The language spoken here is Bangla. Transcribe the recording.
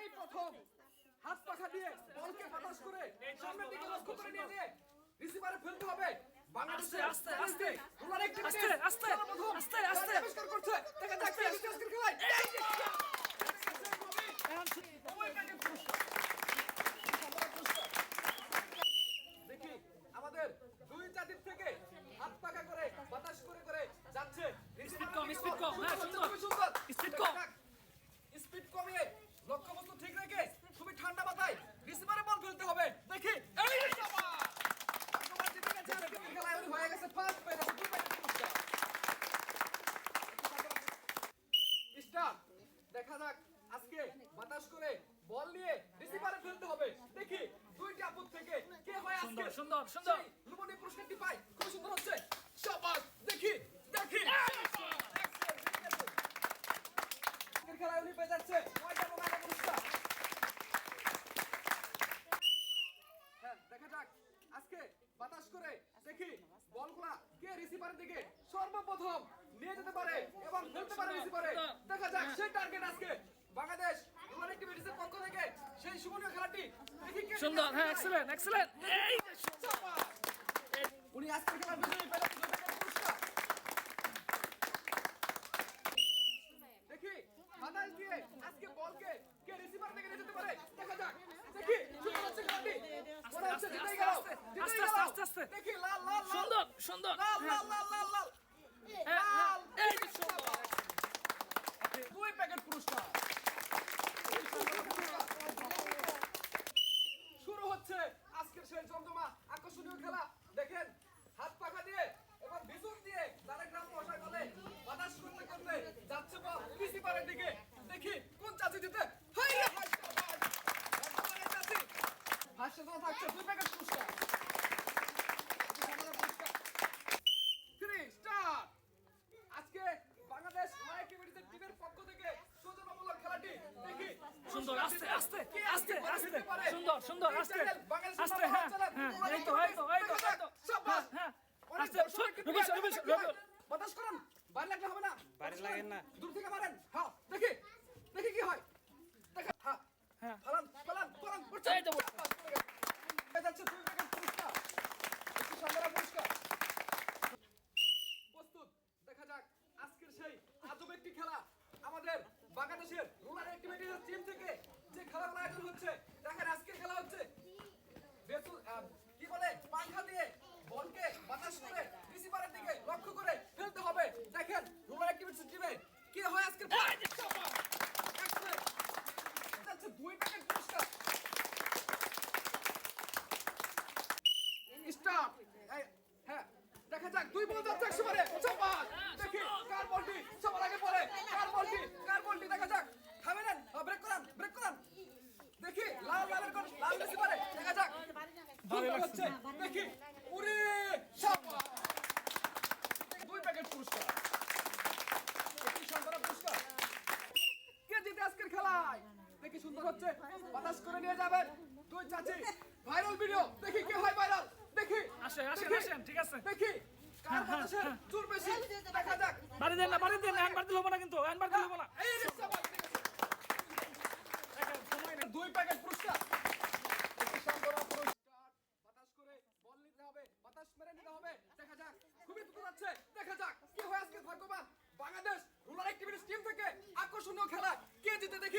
এই প্রথম হাত পাখা দিয়ে বলকে বাতাস করে সামনের দিকে লক্ষ্য করে নিয়ে নিয়ে রিসিভারে ফেলতে হবে বাংলাদেশের আস্তে, আস্তে, আস্তে। একটি আস্তে, আস্তে, আস্তে, আস্তে। আবিষ্কার করছে দেখা খেলায় আমাদের দুই জাতির থেকে হাত পাকা করে বাতাস করে করে যাচ্ছে Speed কম, speed কম, হ্যাঁ, সুন্দর। খুবই সুন্দর Speed কম। স্পিড কমিয়ে লক্ষ্যবস্তু ঠিক রেখে খুবই ঠান্ডা মাথায় রিসিভারে বল ফেলতে হবে দেখি এই শাবাশ! বর্তমান জিতে গেছে আজকের খেলায় উনি হয়ে গেছে ফার্স্ট পেয়ে গেছে দুই প্যাকেট পুরস্কার স্টার দেখা যাক আজকে বাতাস করে বল নিয়ে রিসিভারে ফেলতে হবে দেখি দুইটি আপুর থেকে কে হয় আজকে সুন্দর, সুন্দর, সুন্দর। লুবনি পুরস্কারটি পায় খুব সুন্দর হচ্ছে। শাবাশ দেখি দেখি। খেলায় উনি পেয়ে যাচ্ছে নয়টা মোবাইল পুরস্কার? হ্যাঁ দেখা যাক। আজকে বাতাস করে দেখি বলগুলা কে রিসিভারের দিকে সর্বপ্রথম নিয়ে যেতে পারে এবং ফেলতে পারে রিসিভারে দেখা যাক সেই টার্গেট আজকে বাংলাদেশ রুরাল অ্যাক্টিভিটিসের পক্ষ থেকে সেই সুবর্ণীয় খেলাটি দেখি কে সুন্দর হ্যাঁ এক্সেলেন্ট এক্সেলেন্ট এই। উনি আজকের খেলার বিজয়ী টাকার পুরস্কার দেখি বাতাস দিয়ে আজকে বলকে কে রিসিভার থেকে যেতে পারে দেখা যাক দেখি শুরু হচ্ছে খেলাটি মনে হচ্ছে আস্তে, গেল আস্তে, গেল আস্তে, আস্তে। দেখি লাল লাল লাল সুন্দর সুন্দর লাল হ্যাঁ, লাল লাল লাল লাল হ্যাঁ, হ্যাঁ, এই সুন্দর দুই প্যাকেট পুরস্কার এই সুন্দর পুরস্কার। শুরু হচ্ছে আজকের সেই জমজমা আকর্ষণীয় খেলা দেখেন হাত পাখা দিয়ে এবং বিজুক দিয়ে তারা গ্রাম মশাই বলে বাতাস করতে করতে যাচ্ছে বল রিসিভারের দিকে দেখি কোন চাচি দিতে হাই রে হাই শাবাশ! বর্তমানে চাচি ভাষ্য তো থাকছে দুই প্যাকেট পুরস্কার Three, start! আজকে বাংলাদেশ মাইক্রোবিডিসের টিমের পক্ষ থেকে সৌজন্যমূলক খেলাটি দেখি সুন্দর আস্তে আস্তে আস্তে আস্তে। সুন্দর সুন্দর আস্তে। আস্তে হ্যাঁ হ্যাঁ। এই তো এই তো এই তো শাবাশ! হ্যাঁ আস্তে কি হয়। রবিশ বাতাস করুন। বাইরে লাগলে হবে না। বাইরে লাগেন না। দূর থেকে মারেন। হ্যাঁ দেখি। দেখি কি হয় দেখা হ্যাঁ হ্যাঁ। ফালান ফালান ফালান উঠছে। এই তো। চাপাস পড়ে গেছে। হয়ে যাচ্ছে দুই প্যাকেট পুরস্কার একটি সংগ্রহ পুরস্কার প্রস্তুত দেখা যাক আজকের সেই আজব একটি খেলা আমাদের বাংলাদেশের রুরাল অ্যাক্টিভিটিস টিম থেকে যে খেলাগুলো আয়োজন হচ্ছে দেখেন আজকের খেলা হচ্ছে বেসু- আহ, কি বলে পাখা দিয়ে বলকে বাতাস করে রিসিভারের দিকে লক্ষ্য করে ফেলতে হবে দেখেন রুরাল অ্যাক্টিভিটিস টিমে কি হয় আজকের Excellent! যাচ্ছে দুই প্যাকেট পুরস্কার স্টার্ট হ্যাঁ দেখা যাক দুই বল যাচ্ছে একশো বারে চাপাস দেখি কার বলটি সবার আগে পড়ে কার বলটি কার বলটি দেখা যাক থামে নেন ব্রেক করান ব্রেক করান দেখি লাল লালের কোন লাল বেশি পারে দেখা যাক ভালো হচ্ছে দেখি উরে চাপাস দুই প্যাকেট পুরস্কার একটি সংগ্রহ পুরস্কার কে জিতে আজকের খেলায় দেখি সুন্দর হচ্ছে বাতাস করে নিয়ে যাবেন। দুই চাচি ভাইরাল ভিডিও দেখি কে হয় ভাইরাল দেখি আসেন, আসেন, আসেন, ঠিক আছে। দেখি কার বাতাসের জোর বেশি। দেখা যাক। বাড়ি দেন না বাড়ি দেন না হব না কিন্তু হব না। এই যে সবাই ঠিক আছে। দেখেন, সময় নেই, দুই প্যাকেট পুরস্কার। একটি সংগ্রহ পুরস্কার বাতাস করে বল নিতে হবে বাতাস মেরে নিতে হবে। দেখা যাক খুবই দ্রুত যাচ্ছে দেখা যাক কি হয় আজকে ভাগ্যবান। বাংলাদেশ রুরাল অ্যাক্টিভিটিস টিম থেকে আকর্ষণীয় খেলা কে জিতে দেখ।